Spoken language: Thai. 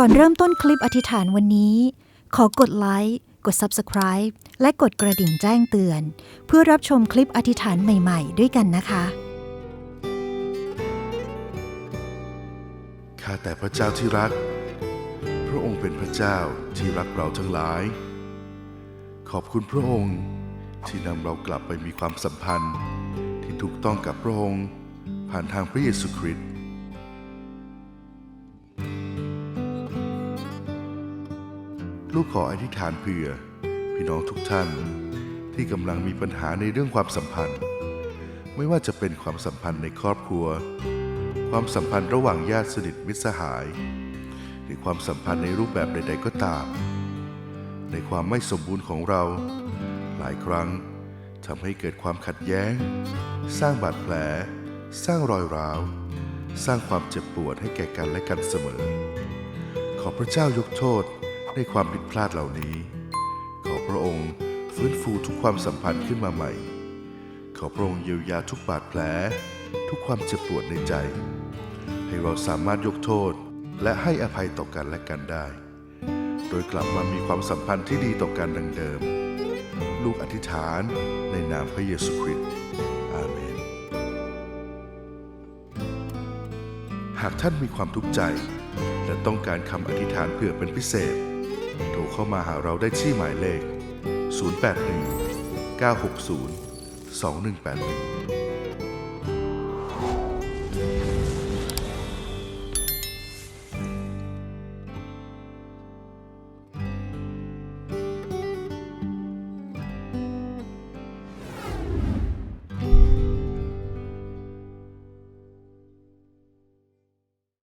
ก่อนเริ่มต้นคลิปอธิษฐานวันนี้ ขอกดไลค์กด Subscribe และกดกระดิ่งแจ้งเตือน เพื่อรับชมคลิปอธิษฐานใหม่ๆ ด้วยกันนะคะ ข้าแต่พระเจ้าที่รัก พระองค์เป็นพระเจ้าที่รักเราทั้งหลาย ขอบคุณพระองค์ที่นำเรากลับไปมีความสัมพันธ์ ที่ถูกต้องกับพระองค์ผ่านทางพระเยซูคริสต์ กขออธิษฐานเผื่อ พี่น้องทุกท่านที่กำลังมีปัญหาในเรื่องความสัมพันธ์ ไม่ว่าจะเป็นความสัมพันธ์ในครอบครัว ความสัมพันธ์ระหว่างญาติสนิทมิตรสหาย หรือความสัมพันธ์ในรูปแบบใด ๆ ก็ตาม ในความไม่สมบูรณ์ของเรา หลายครั้งทำให้เกิดความขัดแย้ง สร้างบาดแผล สร้างรอยร้าว สร้างความเจ็บปวดให้แก่กันและกันเสมอ ขอพระเจ้ายกโทษ ในความผิดพลาดเหล่านี้ ขอพระองค์ฟื้นฟูทุกความสัมพันธ์ขึ้นมาใหม่ ขอพระองค์เยียวยาทุกบาดแผล ทุกความเจ็บปวดในใจ ให้เราสามารถยกโทษและให้อภัยต่อกันและกันได้ โดยกลับมามีความสัมพันธ์ที่ดีต่อกันดังเดิม ลูกอธิษฐานในนามพระเยซูคริสต์อาเมน หากท่านมีความทุกข์ใจ และต้องการคำอธิษฐานเผื่อเป็นพิเศษ เข้ามาหาเราได้ที่หมายเลข 081 960 2181